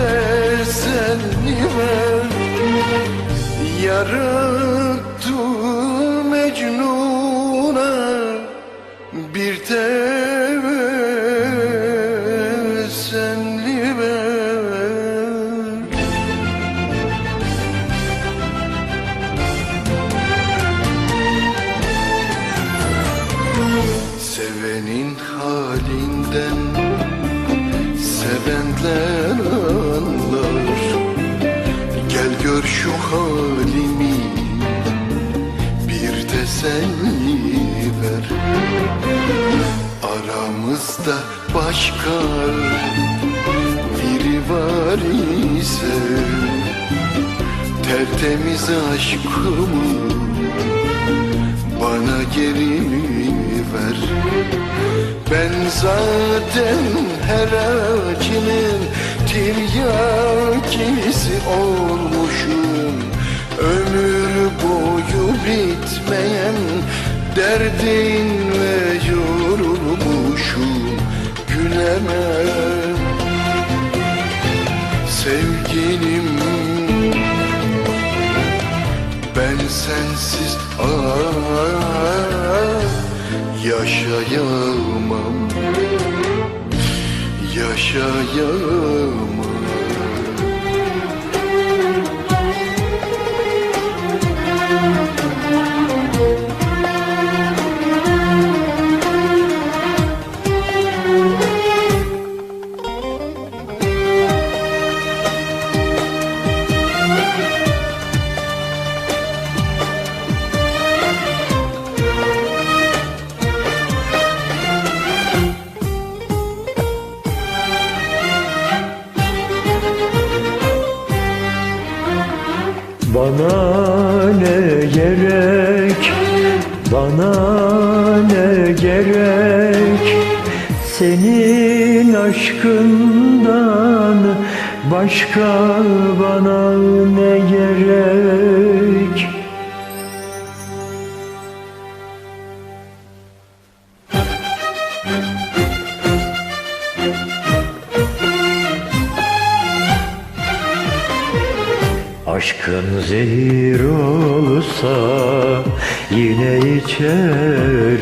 gidersen niver Yarattu Mecnun'a bir tevessem niver Sevenin halinden sevenler şu halimi bir teselli ver. Aramızda başka biri var ise Tertemiz aşkımı bana geri ver. Ben zaten her acının tiryakisi olmuşum bitmeyen derdinle yorulmuşum Gülemem sevgilim ben sensiz ah, yaşayamam. Yaşayamam Bana ne gerek, bana ne gerek? Senin aşkından başka bana ne gerek? Aşkın zehir olsa yine içerim.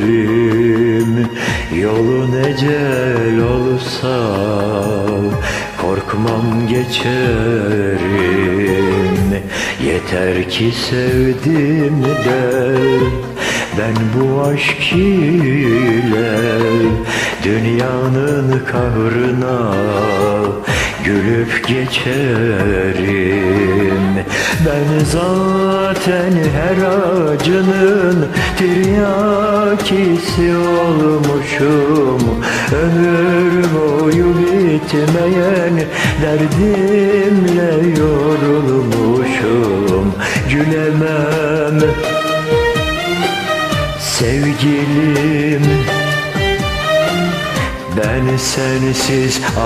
Yolun ecel olsa korkmam geçerim. Yeter ki sevdim de ben bu aşk ile dünyanın kahrına gülüp geçerim. Ben zaten her acının tiryakisi olmuşum. Ömür boyu boyu bitmeyen derdimle yorulmuşum. Gülemem. Sevgilim ben sensiz ah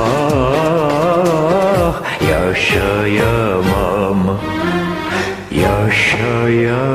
yaşayamam. Yaşayamam.